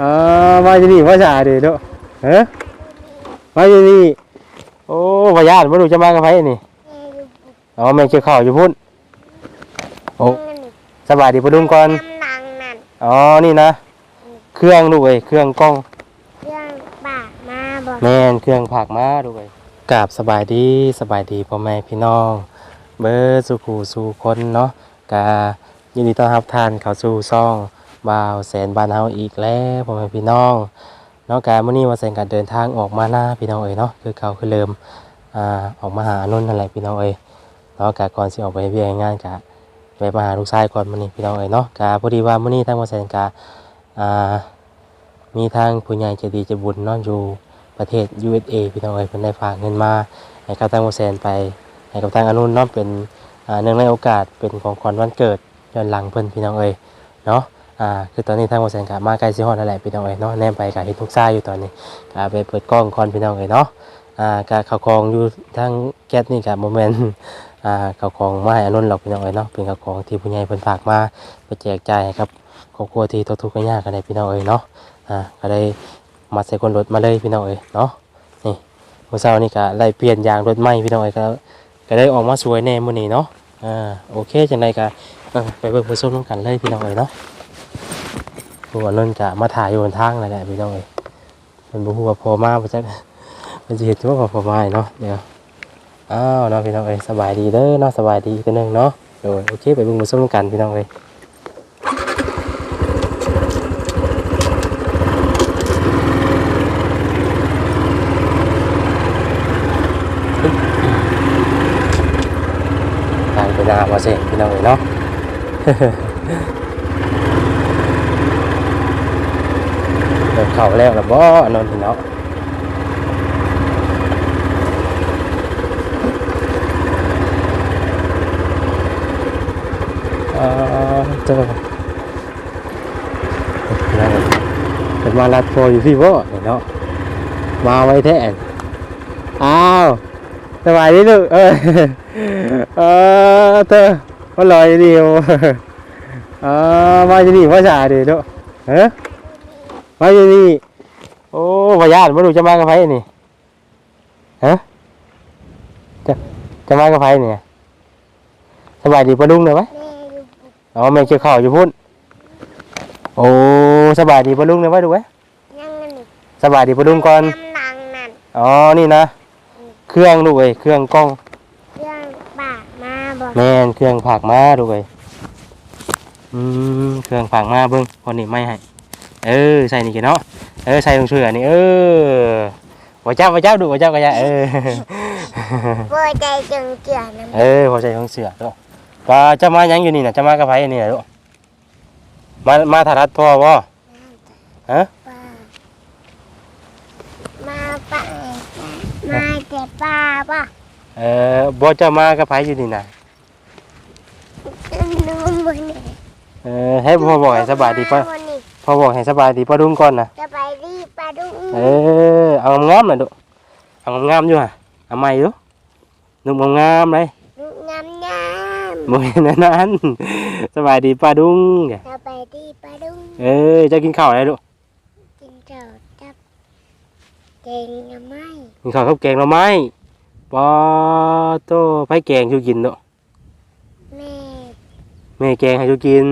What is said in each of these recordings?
อ่ามาอยู่นี่ว่าจ่าดิเด้อเฮ้มาอยู่นี่โอ้พญาติบ่รู้จะมากับไผนี่อ๋อแม่เกี่ยวข้าวอยู่พุ่นโอ้สบายดีปะลุงก่อนอ๋อนี่นะ เครื่องดูเอ้ยเครื่องกล้อง เครื่องบากมาบอกแม่นเครื่องผักมาดูเอ้ยกราบสบายดีสบายดีพ่อแม่พี่น้อง เบอร์สุขูสู่คนเนาะกายินดีต้อนรับทานเข้าสู่ซ่อง บ่าวแสนบ้านเฮาอีกแล้วพ่อแม่พี่น้องเนาะกามื้อนี้ว่าแสนการเดินทางออกมาหน้าพี่น้องเอ้ยเนาะคือเก่าคือเดิมอ่าออกมาหาอนุนนั่นแหละพี่น้องเอ้ยเนาะกาก่อนสิออกไปเวียกงานกะไปมาหาลูกชายก่อนมื้อนี้พี่น้องเอ้ยเนาะกาพอดีว่ามื้อนี้ทางว่าแสนกาอ่ามีทางผู้ใหญ่ใจดีใจบุญนอนอยู่ประเทศ USA พี่น้องเอ้ยเพิ่นได้ฝากเงินมาให้กับทางว่าแสนไปให้กับทางอนุนเนาะเป็นอ่าเนื่องในโอกาสเป็นของขวัญวันเกิดย้อนหลังเพิ่นพี่น้องเอ้ยเนาะ อ่าคือตอนนี้ทางบริษัทกะมาใกล้สิฮอดแล้วแหละพี่น้องเอ้ยเนาะแนมไปกะเฮ็ดทุกซ่าอยู่ตอนนี้กะไปเปิดกล้องก่อนพี่น้องเอ้ยเนาะอ่ากะข้าวของอยู่ทางแก๊สนี่กะบ่แม่นอ่าข้าวของมาให้อนุนหรอกพี่น้องเอ้ยเนาะเป็นเข้าวของที่ผู้ใหญ่เพิ่นฝากมาไปแจกจ่ายให้กับครอบครัวที่ตกทุกข์ยากกันได้พี่น้องเอ้ยเนาะอ่าก็ได้มาใส่คนรถมาเลยพี่น้องเอ้ยเนาะนี่เมื่อเช้านี่ก็ไล่เปลี่ยนยางรถใหม่พี่น้องเอ้ยก็ก็ได้ออกมาสวยแน่มื้อนี้เนาะอ่าโอเคจังไดก็ไปเบิ่งไปส้มน้ำกันเลยพี่น้องเอ้ยเนาะ ผู้ว่านนจะมาถ่ายอยู่บนทางนั่นแหละพี่น้องเอ้ยมันบ่ฮู้ว่าพอมาบ่จักมันสิเฮ็ดจังว่าพอมาเนาะเดี๋ยวอ้าวเนาะพี่น้องเอ้ยสบายดีเด้อเนาะสบายดีกันนึงเนาะโดยโอเคไปเบิ่งไปส้มน้ำกันพี่น้องเอ้ยทางไปนาว่าสิพี่น้องเอ้ยเนาะ เดินเข้าแล้วละบ่อนนพี่เนาะเอ่อเจ้าเป็นมาลัดโพอยู่พี่บ่เนาะมาไว้แทนอ้าวสบายดีลูกเออเออเธอมาลอยอยู่ดีโอเออมาอยู่นี่ว่าจ่าดิลูกเฮ้ มาอยู่นี่โอ้พญาติมาดูจะมากับไผนี่ฮะจะจะมากับไผเนี่ยสบายดีปะลุงเลยวะแม่อยู่อ๋อแม่เกี่ยวข้าวอยู่พุ่นโอ้สบายดีปะลุงเลยวะดูไว้ยังนั่นนี่สบายดีปะลุงก่อนน้ำหนังนั่นอ๋อนี่นะเครื่องดูเว้ยเครื่องกล้องเครื่องบากมาบอกแม่นเครื่องผักมาดูเว้ยอืมเครื่องผักมาเบิ้งคนนี้ไม่ให้ เออใส่นี่กันเนาะเออใส่ลงเชือนี่เออว่าเจ้าว่าเจ้าดูว่าเจ้าก็จะเออเพื่อใจจึงเจือน้ำเออพอใจของเสือลูกก็จะมาหยังอยู่นี่น่ะจะมากับไผนี่น่ะลูกมามาถารัดพ่อบ่ฮะป้ามาป้ามาแต่ป้าป่ะเออบ่จะมากับไผอยู่นี่น่ะนุ่มบนนี่เออให้พ่อบอกให้สบายดีป่ะบนนี่ พ่อบอกให้สบายดีป้าดุ้งก่อนนะสบายดีป้าดุ้งเออเอางามๆหน่อยลูกเอางามๆอยู่ห่ะเอาใหม่อยู่นุ่มงามๆเลยงามงามบ่เห็นอันนั้นสบายดีป้าดุ้งเด้อสบายดีป้าดุ้งเออจะกินข้าวอะไรลูกกินข้าวจับเก่งยังไม่กินข้าวกับแกงหน่อไม้ปอโตไผแกงชูกินเนาะแม่แม่แกงให้ชูกิน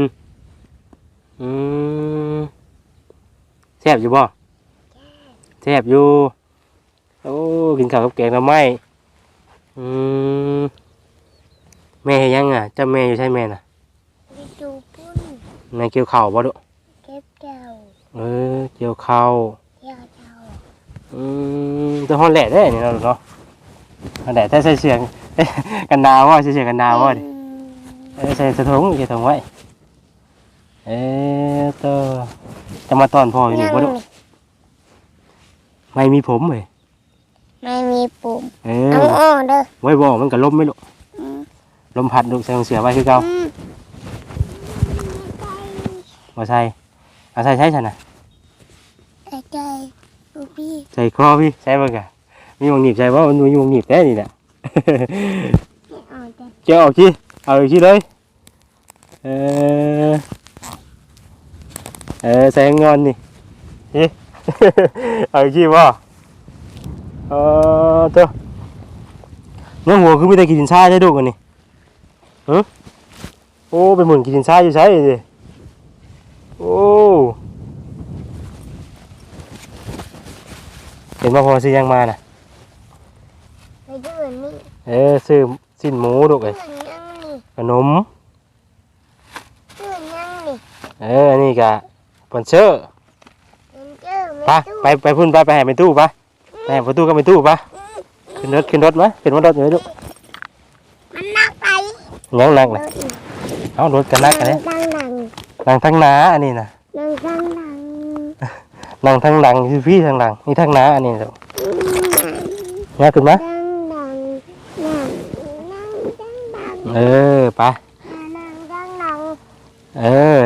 อืมแซ่บอยู่บ่แซ่บอยู่ โอ้ กินข้าวกับแกงหน่อไม้อืมแม่เฮ็ดหยังอะเจ้าแม่อยู่ใช่แม่น่ะไปดูปุ้นแม่เกี่ยวข้าวบ่ลูกเก็บเจ้าเออ เกี่ยวข้าวเจ้าเจ้าอืมแตัวห้องแหล่ได้นี่เนาะลูกเนาะห้องแหล่แต่ใส่เสียงกันดาวว่าใส่เสียงกันดาวว่าดิเออใส่สะทงใส่ถุงไว้ เออตัวจะมาตอนพ่ออยู่นี่บ่ลูกไม่มีผมเลยไม่มีปุ่มเอเอาอออกเด้อไว้บ่มันก็ล้มไหม่ลูกอืมลมพัดลูกใส่เสียไว้คือเก่าอืมบ่ใส่เอาใส่ใช้ฉันน่ะไอ้ใจลูกพี่ใส่คอพี่ใส่เบิ่งกะมีหมองหนีบใส่บ่มันมีหมองหนีบแท้นี่แหละ ไม่ออกจะเจ้าออกทีเอาอีกทีเลยเออ เออใส่งอนนี่เฮ้เอาอีกทีบ่เออเต้าเนื้อหัวคือมีแต่กินชาใช่ดูกันนี่ฮะโอ้เป็นหมุนกินชาอยู่ใช่ดิโอ้เห็นว่าพอซื้อยังมาน่ะไปดูอันนี่เออซื้อสิ้นหมูดูเลยดูยังนี่ขนมดูยังนี่เอออันนี้กะ ปอนเซอร์มันเจอไปไม่ตู้ไปไปพุ่นไปไปให้ไปตู้ปะไปให้ประตูก็ไปตู้ปะขึ้นรถขึ้นรถไหมขึ้นรถอยู่ไหมลูกมันนักไปยังหนักนะเอารถกันนักกันเนี่ยดังดังนั่งทั้งหนาอันนี้นะดังดังดังนั่งทั้งหลังคือพี่ทั้งหลังนี่ทั้งหนาอันนี้ลูกง่ายขึ้นไหมดังดังดังดังดังดังเออไปดังดังดังเออ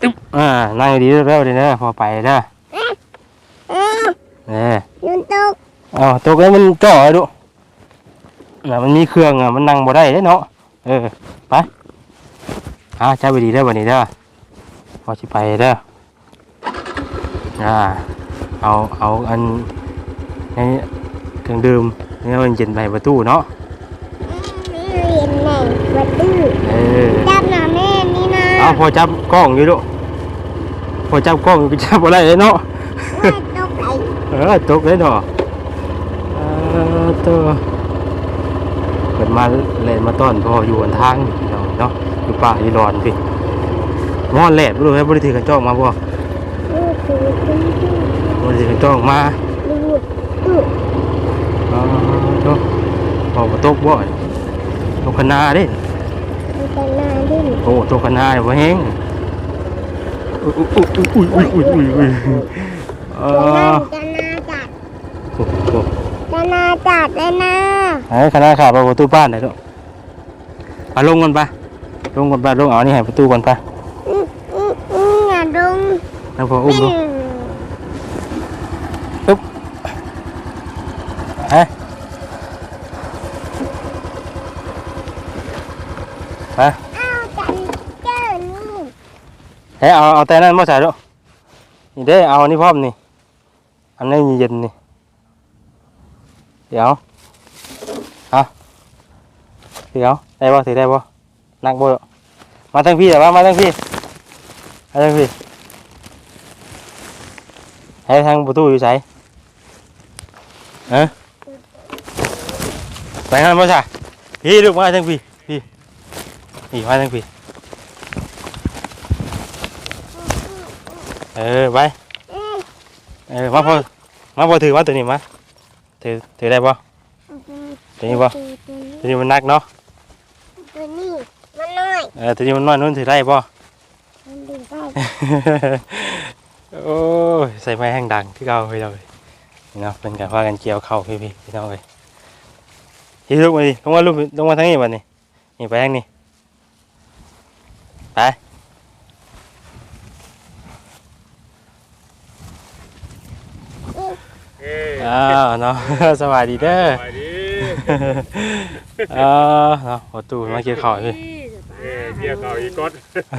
ตึ๊บอ่านั่งดีๆเร็วๆดีนะพอไปนะเออเออยืนตกเอาตัวนี้มันจ่อไอ้ดูน่ะมันมีเครื่องอะมันนั่งบ่ได้เด้เนาะเออไปอ่าจ้าไปดีเด้อวันนี้เด้อพอสิไปเด้ออ่าเอาเอาอันนี้เครื่องดื่มนี่มันเย็นไปประตูเนาะ นี่เรียนแหน่งวัดดื้อ เออ จับหน่าแม่นี่นะ เอาพอจับกล้องอยู่ลูกพอจับกล้องอยู่ก็จับอะไรเลยเนาะแม่ตกไปเออตกเลยเนาะเออตัวเกิดมาเล่นมาต้อนพ่ออยู่บนทางนี่พี่น้องเนาะอยู่ป่าอยู่รอนพี่มอนแหลดบ่รู้ให้บริถือกันจ้องมาบ่ลูกคือตุ้งตุ้งบริถือกันจ้องมาลูกตู้เออตัวพอบ่ตกบ่ตกคณาเด้ มันจะนาดิ้นโอ้ตกคณาเนี่ยบ่แฮงอุ้ยอุ้ยอุ้ยอุ้ยอุ้ยอุ้ยอุ้ยเอจะนาอจะนาจัดโอ้โหจะนาจัดเลยนะไอ้คณะขาดประตูบ้านได้ลูกไปลงกันไปลงกันไปลงเอานี่ให้ประตูก่อนไปอืออืออืออย่าดงแล้วพออุ้มปิ้ลูงกเฮ้ไปเอาจันเจอนี่เฮ้ยเอาเอาแต่นั้นมาใส่ลูกนี่เด้เอาอันนี้พร้อมนี่ อันนี้เย็นๆนี่ เดี๋ยวเอาเดี๋ยวได้บ่ถือได้บ่นักบ่ลูกมาทั้งพี่แต่ว่ามาทั้งพี่มาทั้งพี่ให้ทางประตูอยู่ใส่เอ้ไปงั้นบ่ใช่พี่ลูกมาทั้งพี่ พี่พี่มาทั้งพี่เออไปอือเออมาพอมาพอถือว่าตัวนี้มาถือถือได้ป่ตัวนี้ป่ตัวตัวนี้มันหนักเนาะตัวนี้มันน้อยเออตัวนี้มันน้อยนู้นถือได้ป่มันดึงได้โอ้ยใส่ไม้แห้งดังที่เก่าไปเลยนี่เนาะเป็นการพากันเกี่ยวเข่าพี่พี่พี่น้องเลยพี่ลูกมาดิลงมาลูกลงมาทางนี้วันนี้นี่ไปทางนี้ ไปอ้าวเนาะ สวัสดีเด้อไปดิเออเนาะประตูมาเกี่ยวเข่าพี่เอ้ยเกี่ยวเขาอีกกด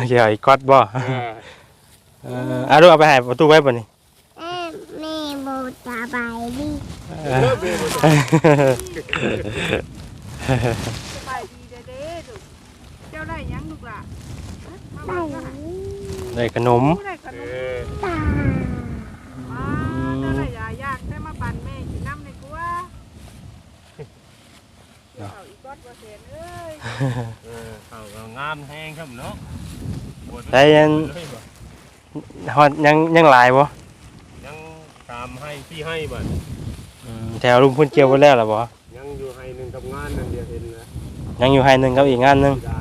เกี่ยวอีกก๊อดบ่เออเออเอาลูกเอาไปให้ประตูไว้บ่นี่แม่แม่โบตาบายดี เริ่มเลย สบายดีเด้อเด้อลูกเจ้าได้หยังลูกล่ะมา ได้บ้านก็หาได้ขนมผู้ได้ขนเอมอตามาเจ้าได้ยายากได้มาปั่นแม่กินน้ำในกลัวเดี๋ยวเอาอีกก้อนบ่เสียนเอ้ยเออเขาก็งามแห้งครับเนาะได้ยังเลยบ่ฮอดยังยังหลายบ่ยังตามให้พี่ให้บัดอืมแถวลุงพุ่นเกี่ยวไว้แล้วล่ะบ่ยังอยู่ให้หนึ่งกับงานนั่นเดียวเห็นนะยังอยู่ให้หนึงกับอีกงานหนึงดานกับเบิด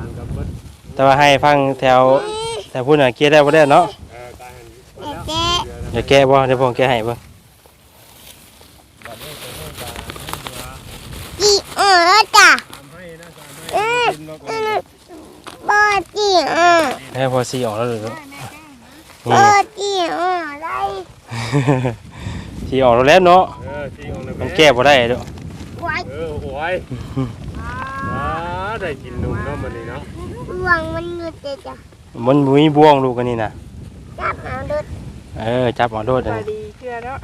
แต่ว่าให้ฟังแถวแถวพุ่นน่ะเกี่ยวได้บ่ได้เนาะเออการหันเจ๊เจ๊เดี๋ยวแก้บ่เดี๋ยวผมแก้ให้เบิ่งบัดนี้จะให้ดานให้เรือจีเออจ้ะตามให้นะตามให้กินแล้วก็บอจีเออให้พอซีออกแล้วเหรอลูกบนี่ อจีเออได้ซีออกแล้วแหล้วเนาะเออที่ของมันแก้บ่ได้เด้อไว้เออโอ้ยมาว้าได้กินนมเนาะมันนี่เนาะ ดวงมันเงือกจ้ะมันบ่มีบ่วงลูกอันนี้น่ะจับเอาดุดเเออจับเอาโดดสอันบายนี้ ดีเชื่อแล้ว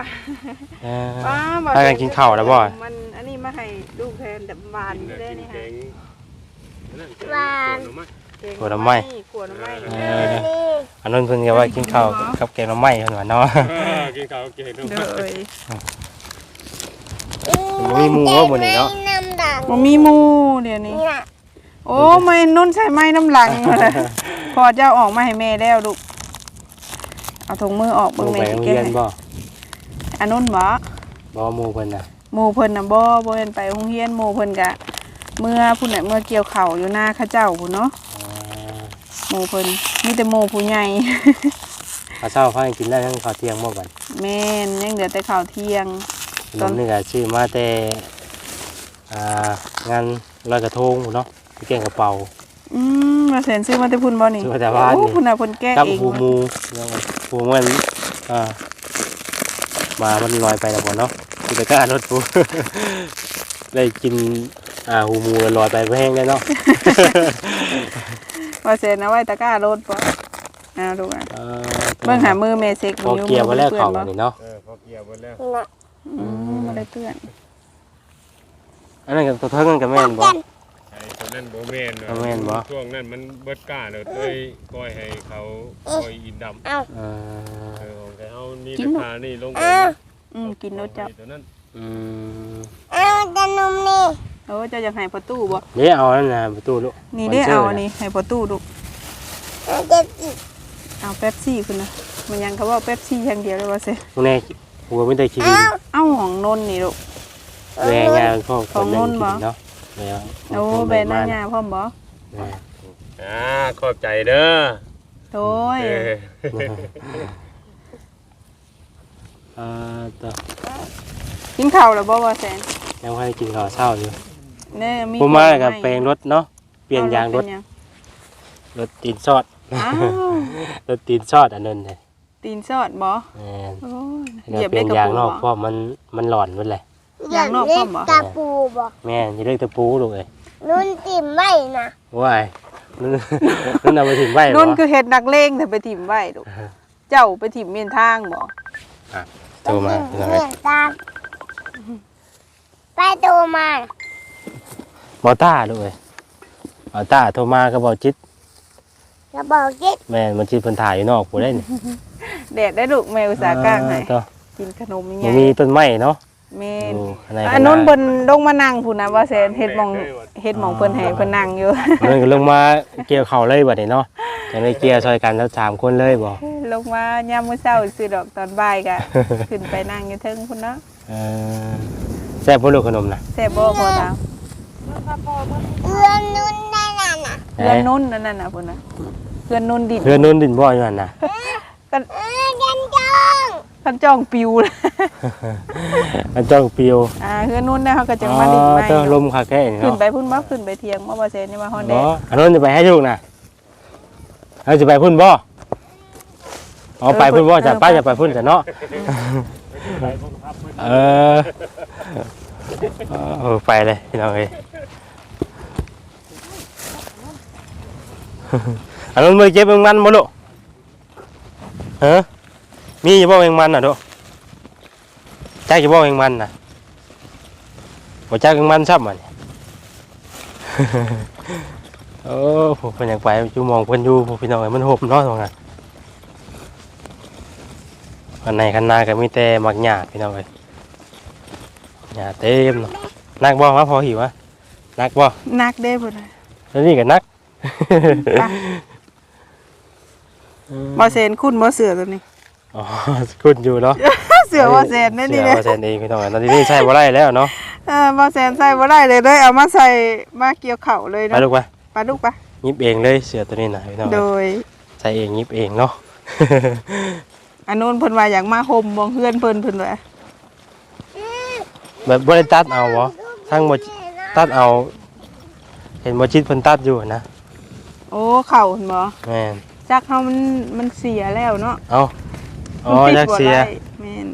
เออป้าพากันกินข้าวแล้วบ่มันอันนี้มาให้ลูกแทนแต่บานกินได้กินนี่แกฮะงนั่นแกงหวานขวดหน่อไม้ขวดน้ำไม้ขวดน้ำไม้เอออันนั้นเพิ่นก็ว่ากินข้าวกับแกงหน่อไม้เพิ่นว่าเนาะเออกินข้าวแกงหน่อเลไม้ยมีหมูว่ามื้อนี้เนาะน้ำดังบ่มีหมูเดี๋ยวนี้เนี่ย โอ้ไม่นุ่นใส่ไม้น้ำหลังมาเลยพอเจ้าออกมาให้แม่แล้วลูก เอาถุงมือออกหมูเบิ่งไปแม่โรงสิเรีแก้ยนให้บ่อันนุ่นบ่บ่หมูเพิ่นน่ะหมู่เพิ่นน่ะบ่บ่เห็นไปโรงเรียนหมู่เพิ่นกะ เมื่อพุ่นน่ะเมื่อเกี่ยวข้าวอยู่หน้าเขาเจ้าพุ่นเนาะอ่าหมู่เพิ่นมีแต่หมู่ผู้ใหญ่ข้าวเช้าพากันกินได้ทั้งข้าวเที่ยงบ่บัดแม่นยังเหลือแต่ข้าวเที่ยงขนมนี่ก็ซื้อมาแต่อ่างานลอยกระทงพุ่นเนาะที่ แกงกระเป๋าอืมมาเซ็นซื้อมาแต่พุ่นบ่นี่ซื้อมาแต่บ้านนี่โอ้พุ่นน่ะเพิ่นแก้กับเองหูหมูแล้วหูมันอ่ามามันลอยไปแล้วบ่เนาะกิจการรถปู ได้กินอ่าหูหมูแล้วลอยไปบ่แห้งได้เนาะ มาเซ็นเอาไว้ตะกร้ารถบ่เอ้าวลูกอะเออเบิ่งหามือแม่เซ็กพอเกี่ยวมาแล้วเขาอันนี้เนาะเออพอเกี่ยวหมดแล้วน่ะอืมบ่ได้เปื้อนอันนั้นก็ตัวเท่ากันกับแม่นบ่ไอ้ค นนั้นบ่แม่นเนอะบ่แม่นบ่ ช่วงนั้นมันเบิดก้าเลยเลยปล่อยให้เขาปล่อยอินดำเออเออของแกเอานี่ราคานี่ลงไปอืมกินรถจับตัวนั้นอืมเอาแต่นมนี่โอ้เจ้าอยากให้ประตูบ่เดี๋ยวเอานั่นน่ะประตูลูกนี่ได้เอาอันนี้ให้ประตูลูกเอาแต่อีกเอาเป๊ปซี่พุ่นน่ะมันยังเขาว่าเป๊ปซี่อย่างเดียวเลยว่าเซ็นพวกนี้หัวไม่ได้คิดเอาเอ้าของนนท์นี่ลูก แรงงานพ่อของนุ่นบ่เนาะ แล้วโอ้เบนหน้าหญ้าพร้อมบ่แม่อ่าขอบใจเด้อโอ้ยเออเอ่อต่อกินข้าวแล้วบ่ว่าแซนยังให้กินข้าวเช้าอยู่เน่มีผมมาคนกับให้แปลงรถเนาะเปลี่ยนยางรถเอแล้วรถตีนซอดเป็นหยังอ้าวรถตีนซอดอันนั้นเลยตีนซอดบ่แม่นโอ้ยเหแล้วยียบเปลี่ได้ยนกระยางปุกนอกเพบ่ราะมันมันหลอนหมดเลย อยากอยากนอกเล่พร้อนมเหรอตะปูบอกแม่นอย่าเลิกตะปูลูกเอ้ยนุ่นติ่มไม่นะว้ายนั่นนั่นเอาไปถึงไว้บ่นุ่นคือเฮ็ดนักเลงแต่ไปถิ่มไว้ลูกเจ้าไปถิ่มเมียนทางบ่โทรมาพี่น้องเพื่เอ้อยนตามไปโตมาบอต้าลูกเอ้ยบอต้าโทรมาก็บอกจิตจะบอกกิ๊กแม่นมันจิตเพิ่นถ่ายอยู่นอกผู้ได้นี่แดดได้ลูกแม่อุตส่าห์กลางให้ต่อกินขนมยังไงมันมีต้นไม้เนาะ แม่นอยู่ข้างในอันนู้นเพิ่นลงมานั่งพุ่นน่ะว่าแซนเฮ็ดหมองเฮ็ดหมองเพิ่นให้เพิ่นนั่งอยู่ มันก็ลงมาเกี่ยวข้าวเลยบัดนี้เนาะจังได้เกี่ยวซอยกันแล้วสามคนเลยบ่ลงมายามมื้อเช้าซื้อดอกตอนบ่ายก็ขึ้นไปนั่งอยู่เทิงพุ่นเนาะเออแซ่บบ่ลูกขนมน่ะแซ่บบ่พอตามเอื้อนนุ่นได้น่ะน่ะเพื่อนนุ่นนั่นน่ะพุ่นน่ะเพื่อนนุ่นดินเพื่อนนุ่นดินบ่อยู่หั่นน่ะเอื้อนกันจัง คันจ้องปิวเลยมันจ้องปิวอ่าเพื่อนนุ่นเนี่ยเขาก็จะอ๋อมาดินไม้เจ้าลมคักแท้นี่ขึ้นเนาะไปพุ่นบ่ขึ้นไปเทียงบ่ว่าเซนนี่ว่าฮอนแดบ่ดอันนั้นจะไปให้ลูกน่ะเอาจะไปพุ่นบ่เอาไปพุ่นบ่จะป้าจะไปพุ่นจ้ะเนาะเออเออไปเลยพี่น้องเอ้ยอันนั้นมือเจ็บแมงมันบ่ลูกฮะ มีอยู่บ่แมงมันน่ะลูกจักอยู่บ่แมงมันน่ะบ่จักแมงมันซ้ำอะนี่โอ้ผมเพิ่นอยากไปอยู่หมองเพิ่นอยู่พวกพี่น้องเอ้ยมันหบเนาะตรงนั้นอันในคันนาก็มีแต่มักหญ้าพี่น้องเอ้ยหญ้าเต็มเนาะนักบ่มาพอหิวอะนักบ่นักเด้พุ่นน่ะแล้วนี่ก็นักไปบ่เซนคุณบ่เสือตัวนี้ อ๋อคุณอยู่เนาะเสือบ่เซนนั่นนี่เสืเด้อเปอร์เซ็นต์เองพี่น้องเอ้ยตอนนี้ใช้บ่ได้แล้วเนาะเออบ่เซนใส่บ่ได้เลยเลยเอามาใส่มาเกี่ยวเข่าเลยไปเนาะลูกไปไปลูกไปยิบเองเลยเสือตัวนี้นะพี่น้องโดเอ้ยยใช้เองยิบเองเนาะ อันนู้นเพิ่นว่าอยากมาห่มบ่เฮือนเพิ่นเพิ่นว่าแบบบ่ได้ตัดเอาบ่ทั้งบ่ตัดเอา เห็นบ่จิตเพิ่นตัดอยู่นะโอ้เข่าเห็นบ่แม่นจักเฮามันมันเสียแล้วเนาะเอา อ๋อมันจักเสีย บ่ได้แม่น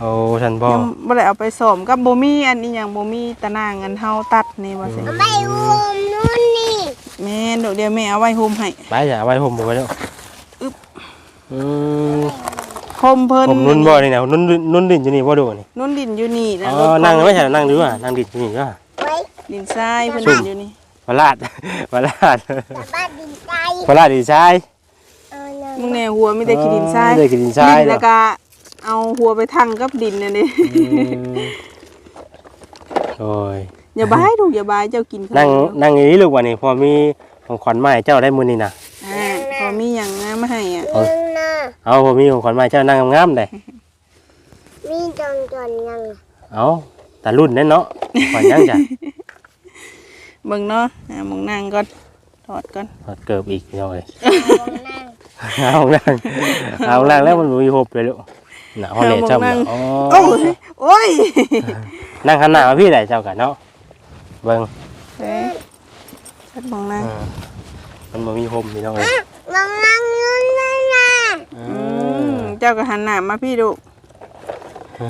โอ้ฉันบ่ยังบ่ได้เอาไปซ่อมกับบ่มีอันนี้หยังบ่มีตะนางอันเฮาตัดนี่ว่าซั่นไม่อุ้มนุ่นนี่แม่นดอกเดียวแม่เอาไว้ห่มให้ไปอย่าเอาไว้ผมบ่ไว้แล้วอึ๊บอืมขคมเพิ่นผมนุ่นบ่นี่นะนุ่นนุ่นดินอยู่นี่บ่ดูนี่นุ่นดินอยู่นี่อ๋รอถนั่งไม่ใช่นั่งดูอะนั่งดินอยู่นี่ว่ะไว้ดินทรายเพิ่นซุ่ดิมนอยู่นี่วลาดวลาดกลับบ้านดินใจวลาดดีชายเอาหนึ่ง มึงแน่หัวมีแต่ขี้ดินทรายเด็กดินชายดินแล้วก็เอาหัวไปทังกับดินน่ะนี่โอ้ยอย่าบายลูกอย่าบายเจ้ากินขนมนั่งนั่งอย่างนี้ลูกวันนี้พอมีของขวัญมาให้เจ้าได้มื้อนี้นะอ่าพอมีหยังงามมาให้อะหนึ่งนะเอาพอมีของขวัญมาให้เจ้านั่งงามๆได้มีจนจนยังเอาแต่รุ่นแน่เนาะขวัญยังจ้ะเบิ่งเนาะอ่ามึงนั่งก่อนถอดก่อนถอดเกิบอีกพี่น้อง เอ้ยเอานั่งเอาล่างเอาล่างแล้วมันบ่มีหบเลยลูกน่ะฮอลเลตเจ้าบ่อ๋อโอ้ยโอ้ยนั่งข้างหน้ามาพี่ได้เจ้ากันเนาะเบิ่งเอ้ยชัดมองนั่งเออมันบ่มีหบพี่น้องเอ้ยลองนั่งยืนเลยนะอือืมมเจ้าก็หันหน้ามาพี่ดู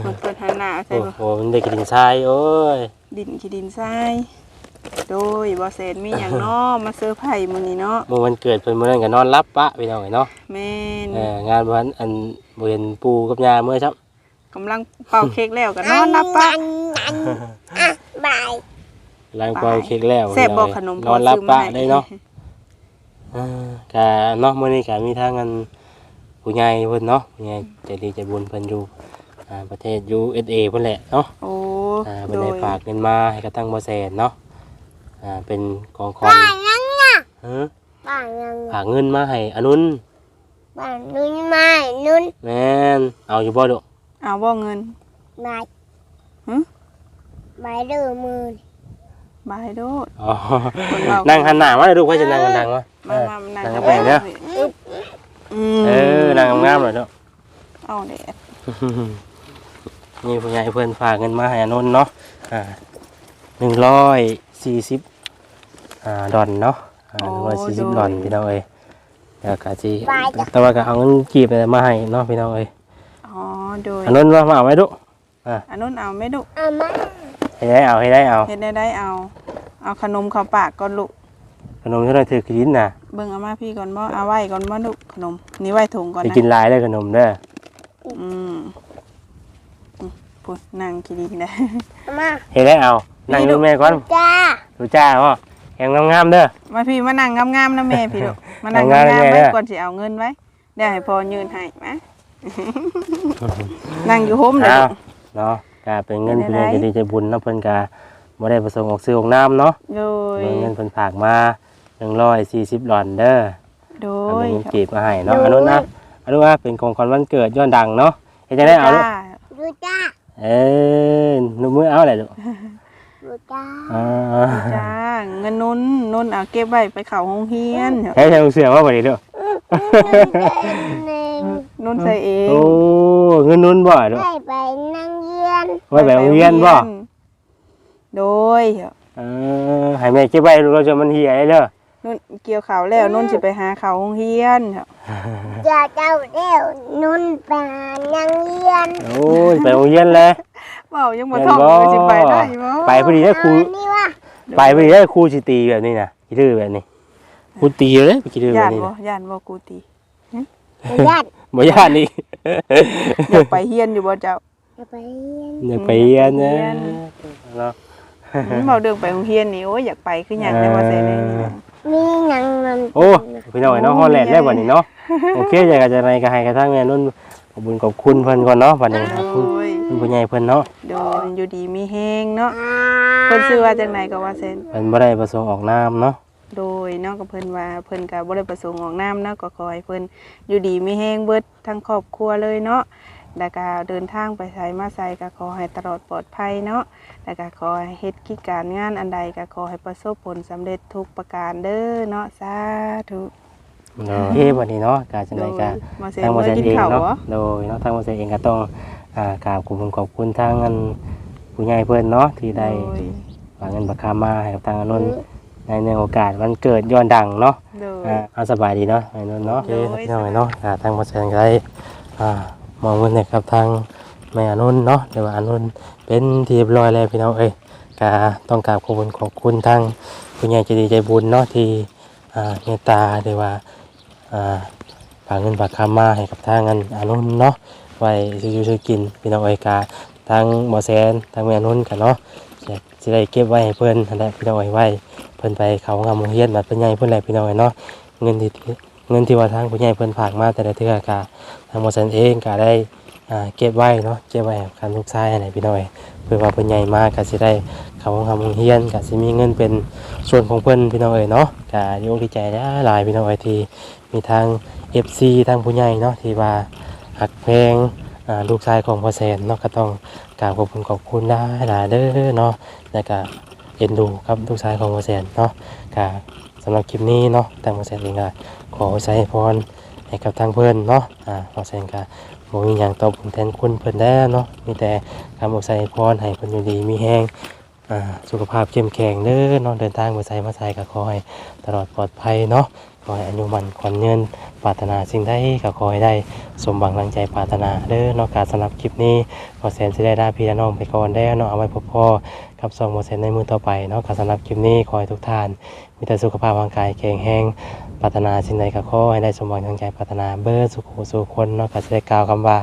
มันเปิดหันหน้าใช่โอ้ปะโหมันได้กินทรายโอ้ย ดินขี้ดินทราย โดยบอเซนมีอย่างเนาะมาเซอร์ไพรส์มื้อนี้เนาะเมื่อวันเกิดเพิ่นมื้อนั้นก็นอนรับปะพี่น้องเอ้ยเนาะแม่นเอองานวันอันบ่เห็นปูกับยาเมื่อครับกำลังเป่าเค้กแล้วก็นอนรับปะอันอันอะบายล้างปล่อยเค้กแล้วแซ่บบอกขนมนอนรับปะซื้อมาให้ได้เนาะอ่ากะเนาะมื้อนี้ก็มีทางอันผู้ใหญ่เพิ่นเนาะผู้ใหญ่ใจดีใจบุญเพิ่นอยู่อ่าประเทศ USA เพิ่นแหละเนาะโอ้อ่าเพิ่นโดได้ยฝากเงินมาให้กระทั่งบ่แสนเนาะ อ่าเป็นของขวัญบ้านยังอะฮะบ้านยังฝากเงินมาให้อนุนบ้านนุ่นไม่นุ่นแม่นเอาอยู่บ่ดุเอาบ่เงินบายหึบายเดือมือบายโดด อ๋อคนเรานั่งหันหน้ามาเลยลูกว่าจะนั่งกันดังวะเอมาอ มานั่งนั่งกักับบแม่แม่เด้อ อืมเออนั่งงามๆหน่อยเนาะ เอาแดดนี่ผู้ใหญ่เพิ่นฝากเงินมาให้อนุนเนาะอ่าหนึ่งร้อยสี่สิบ อ่าดอนเนาะอ่าหนึ่งร้อยสี่สิบดอนพี่น้องเอ้ยแล้วก็จีแต่ว่าก็เอาเงินกีบอะไรมาให้เนาะพี่น้องเอ้ยอ๋อโดยอนุนว่ามาเอาไว้ดุอันนู้นเอาไหม่ดุเอามาให้ได้เอาให้ได้เอาเฮ็ดได้ได้เอา เอาขนมเข้าปากก่อนลูกขนมเท่าไรถือกินน่ะเบิ่งเอามาพี่ก่อนบ่เอาไว้ก่อนบ่ลูกขนมนี่ไว้ถุงก่อนไปนะกินหลายเลยขนมเด้ออืมอืมพูดนั่งกินดีนะเอามาให้ได้เอานั่งดูแม่ก่อนจ้าดูจ้าพ่อ แข็งงามๆเด้อ มาพี่มานั่งงามๆนะแม่พี่ลูกมานั่งงามงามๆๆแม่ไว้เด้อก่อนสิเอาเงินไว้เดี๋ยวให้พ่อยืนให้มานั่งอยู่โฮมเลยเอาลูก เนาะก็เป็นเงินเป็นเพื่ไงอนจะดีใจบุญเนาะเพิ่นก็บ่ได้ประสงค์ออกซื้อของน้ำเนาะโดย เงินเพิ่นฝากมา140ดอลเด้อโดเอาย เงินกีบมาให้เนาะอนุนะอนุว่าเป็นของขวัญวันเกิดย้อนดังเนาะเฮ็ดจังได๋เอาลูกจ้าดูจ้าเอ้ยหนูมือเอาแหละลูกดู จ้าอ่าจ้าเงินนุ่นนุ่นเอาเก็บไว้ไปเข้าโรงเรียนให้ใส่เสื้อว่าบ่ได้เด้อหนึ่งนุ่นใส่เองโอ้เงินนุ่นบ่ลูกได้ไปนั่งเยียนไว้ไปโรงเรียนบ่โดยเออให้แม่เก็บไว้ลูกเราจะมันเหี่ยได้เด้อนุ่นเกี่ยวข่าวแล้วนุ่นสิไปหาข่าวโรงเรียนจะเจ้าเดียวนุ่นไปนั่งเยียนโอ้ยไปโรงเรียนแล้ว เว้ายังบ่ท่องเลยสิไปได้บ่ไปพอดีได้ครูเอานี่ว่าไปพอดีได้ครูสิตีแบบนี้นะคิดดื้อแบบนี้ครูตีเลยไปคิดดื้อแบย่าบนนี้บ่นะย่านบ่กูตีญาติบ่ย่านนี่อยากไปเฮียนอยู่บ่เจ้าจะไปเยียนอยากไปเรียนนะเรียนเนาะอืมเว้าเรื่องไปโรงเรียนนี่โอ้ยอยากไปคือหยังได้ว่าใส่ในนี่นะมีหนังมันโอ้พี่น้องไอ้เนาะฮอลแลนด์ได้บัดนี้เนาะโอเคอยากจะอะไรก็ให้กระทั่งแม่นุ่น ขอบคุญขอบคุณเพิ่นก่อนเนาะบัดนี้ขอบคุณโอ้ยเพิ่นผู้ใหญ่เพิ่นเนาะโดยอยู่ดีมีแฮงเนาะเพิ่นชื่อว่าจังไดก็ว่าเซนเพิ่นบ่ได้ประสงค์ออกนามเนาะโดยเนาะก็เพิ่นว่าเพิ่นก็บ่ได้ประสงค์ออกนามเนาะก็ขอให้เพิ่นอยู่ดีมีแฮงเบิดทั้งครอบครัวเลยเนาะแล้วก็เดินทางไปไสมาไสก็ขอให้ตลอดปลอดภัยเนาะแล้วก็ขอให้เฮ็ดกิจการงานอันใดก็ขอให้ประสบผลสำเร็จทุกประการเด้อเนาะสาธุ โอเคบัดนี้เนาะก็จังได๋ก็มาเซนทางบ่บ่เซได้นกินเองข้าวเนาะบ่โดยเนาะทางบ่เซนเองก็ต้องอ่ากราบขอบคุณขอบคุณทางอันผู้ใหญ่เพิ่นเนาะที่ได้โดยฝากเงินประคามาให้กับทางอนุนในในโอกาสวันเกิดย้อนดังเนาะโดยอ่าเอาสบายดีเนาะไอ้นนท์เนาะโดยพี่น้องไอ้เนาะอ่าทางมาแสดงไกอ่ามองเงินเนี่ยครับทางแม่อนุนเนาะหรือว่าอนุนเป็นที่เรียบร้อยแล้วพี่น้องเอ้ยก็ต้องกราบขอบคุณขอบคุณทางผู้ใหญ่ใจดีใจบุญเนาะที่อ่าเมตตาหรือว่าอ่า ฝากเงินฝากคำมาให้กับทางอันอนุนเนาะไว้ซื้ออยู่ซื้อกินพี่น้องเอยกาทั้งหมอแซนทั้งแม่นุ่นกันเนาะจะสิได้เก็บไว้ให้เพิ่นนั่นแหละพี่น้องเอยไว้เพิ่อนไปเขางามเรียนบัดเพิ่นใหญ่เพิ่อนแหลพี่น้องเอยเนาะเงินที่เงินที่ว่าทางผู้ใหญ่เพิ่อนฝากมาแต่ละเทื่อกาทางหมอแซนเองก็ได้เก็บไว้เนาะเก็บไว้กันลูกชายให้พี่น้องเอ้ยเพื่อว่าเพิ่นใหญ่มากก็สิได้เขางามเรียนก็สิมีเงินเป็นส่วนของเพิ่อนพี่น้องเอ้ยเนาะก็ดีอกดีใจหลายพี่น้องเอ้ยที่ มีทาง FC ทางผู้ใหญ่เนาะที่ว่าหักเพงลูกชายของพ่อแซนเนาะก็ต้องกราบขอบคุณขอบคุณได้หลายเด้อเนาะแล้วก็เอ็นดูครับลูกชายของพ่อแซนเนาะก็สำหรับคลิปนี้เนาะทางพ่อแซนเองก็ขอใช้พรให้กับทางเพื่อนเนาะอ่าพ่อแซนก็บ่มีหยังตอบแทนคุณเพิ่นได้เนาะมีแต่คำอวยพรให้เพิ่นอยู่ดีมีแฮงสุขภาพเข้มแข็งเด้อเนาะเดินทางไปไสมาไสก็ขอให้ตลอดปลอดภัยเนาะ ขอให้อายุมันขวัญเงินปรารถนาสิ่งใดก็ขอให้ได้ สมหวังดังใจปรารถนาเด้อนอกการสำหรับคลิปนี้ขอแสนสิได้ลาพี่และน้องไปก่อนได้เนาะเอาไว้พบพ่อกับสองโมเซนในมือต่อไปเนาะการสำหรับคลิปนี้ขอให้ทุกท่าน มีแต่สุขภาพร่างกายแข็งแรงปรารถนาสิ่งใดก็ขอให้ได้สมหวังดังใจปรารถนาเบอร์สุขสุขคนเนาะก็จะได้กล่าวคำว่า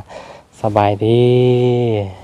สบายดี